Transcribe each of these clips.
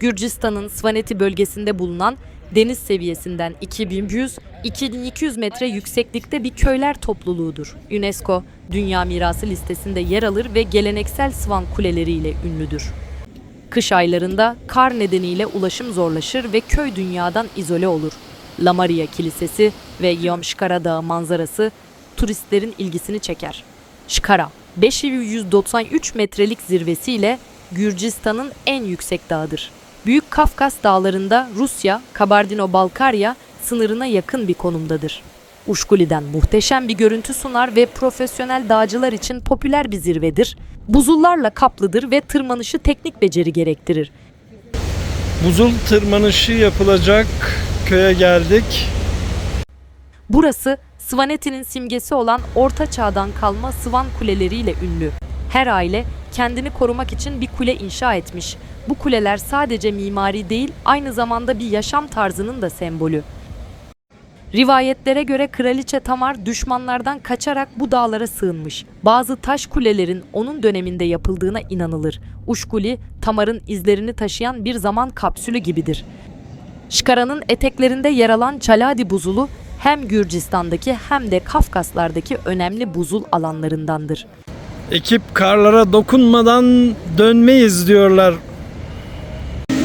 Gürcistan'ın Svaneti bölgesinde bulunan deniz seviyesinden 2100-2200 metre yükseklikte bir köyler topluluğudur. UNESCO, Dünya Mirası listesinde yer alır ve geleneksel Svan kuleleriyle ünlüdür. Kış aylarında kar nedeniyle ulaşım zorlaşır ve köy dünyadan izole olur. La Maria Kilisesi ve Yom-Shkara Dağı manzarası turistlerin ilgisini çeker. Shkara, 5193 metrelik zirvesiyle Gürcistan'ın en yüksek dağıdır. Büyük Kafkas dağlarında Rusya, Kabardino-Balkarya sınırına yakın bir konumdadır. Uşkuli'den muhteşem bir görüntü sunar ve profesyonel dağcılar için popüler bir zirvedir. Buzullarla kaplıdır ve tırmanışı teknik beceri gerektirir. Buzul tırmanışı yapılacak köye geldik. Burası Svaneti'nin simgesi olan Orta Çağ'dan kalma Svan kuleleriyle ünlü. Her aile kendini korumak için bir kule inşa etmiş. Bu kuleler sadece mimari değil, aynı zamanda bir yaşam tarzının da sembolü. Rivayetlere göre Kraliçe Tamar düşmanlardan kaçarak bu dağlara sığınmış. Bazı taş kulelerin onun döneminde yapıldığına inanılır. Uşkuli, Tamar'ın izlerini taşıyan bir zaman kapsülü gibidir. Şkara'nın eteklerinde yer alan Çaladi buzulu hem Gürcistan'daki hem de Kafkaslardaki önemli buzul alanlarındandır. Ekip karlara dokunmadan dönmeyiz diyorlar.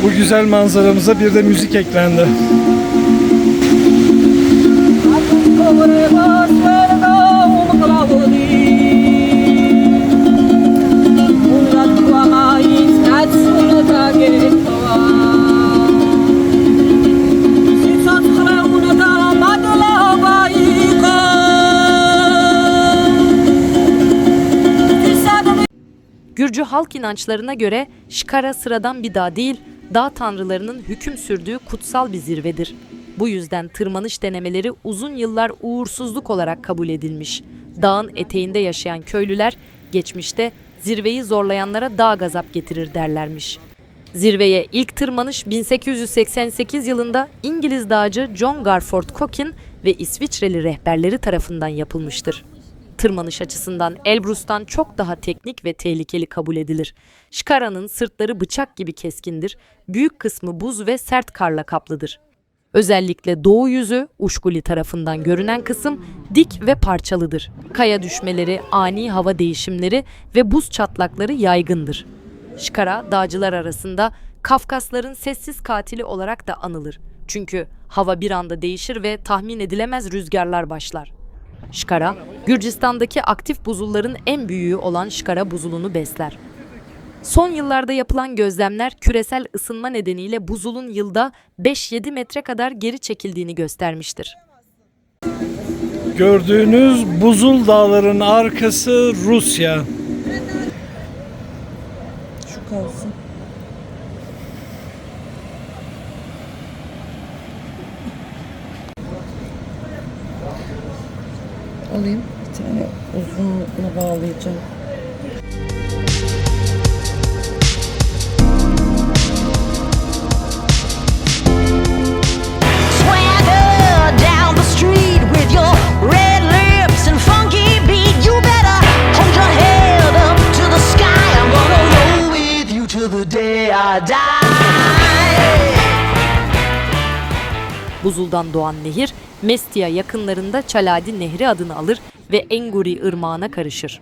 Bu güzel manzaramıza bir de müzik eklendi. Gürcü halk inançlarına göre Şkara sıradan bir dağ değil, dağ tanrılarının hüküm sürdüğü kutsal bir zirvedir. Bu yüzden tırmanış denemeleri uzun yıllar uğursuzluk olarak kabul edilmiş. Dağın eteğinde yaşayan köylüler geçmişte zirveyi zorlayanlara dağ gazap getirir derlermiş. Zirveye ilk tırmanış 1888 yılında İngiliz dağcı John Garford Cokin ve İsviçreli rehberleri tarafından yapılmıştır tırmanış açısından Elbrus'tan çok daha teknik ve tehlikeli kabul edilir. Şkara'nın sırtları bıçak gibi keskindir, büyük kısmı buz ve sert karla kaplıdır. Özellikle doğu yüzü Uşkuli tarafından görünen kısım dik ve parçalıdır. Kaya düşmeleri, ani hava değişimleri ve buz çatlakları yaygındır. Şkara dağcılar arasında Kafkasların sessiz katili olarak da anılır. Çünkü hava bir anda değişir ve tahmin edilemez rüzgarlar başlar. Şkara, Gürcistan'daki aktif buzulların en büyüğü olan Şkara buzulunu besler. Son yıllarda yapılan gözlemler küresel ısınma nedeniyle buzulun yılda 5-7 metre kadar geri çekildiğini göstermiştir. Gördüğünüz buzul dağların arkası Rusya. Şu kalsın. Alayım. Bir tane uzunluğuna bağlayacağım. Buzuldan doğan nehir, Mestia yakınlarında Çaladi Nehri adını alır ve Enguri ırmağına karışır.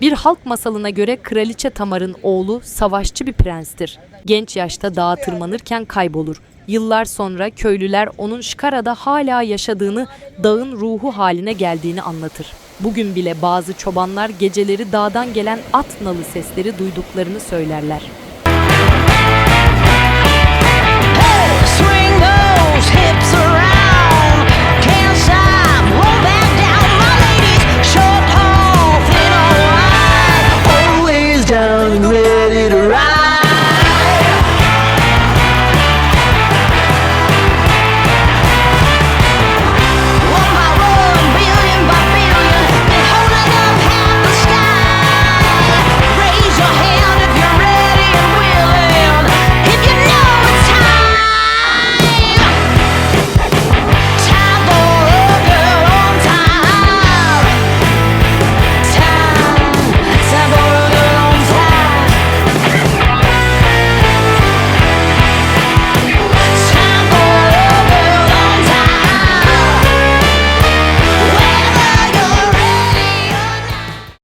Bir halk masalına göre Kraliçe Tamar'ın oğlu savaşçı bir prenstir. Genç yaşta dağa tırmanırken kaybolur. Yıllar sonra köylüler onun Şkara'da hala yaşadığını, dağın ruhu haline geldiğini anlatır. Bugün bile bazı çobanlar geceleri dağdan gelen at nalı sesleri duyduklarını söylerler.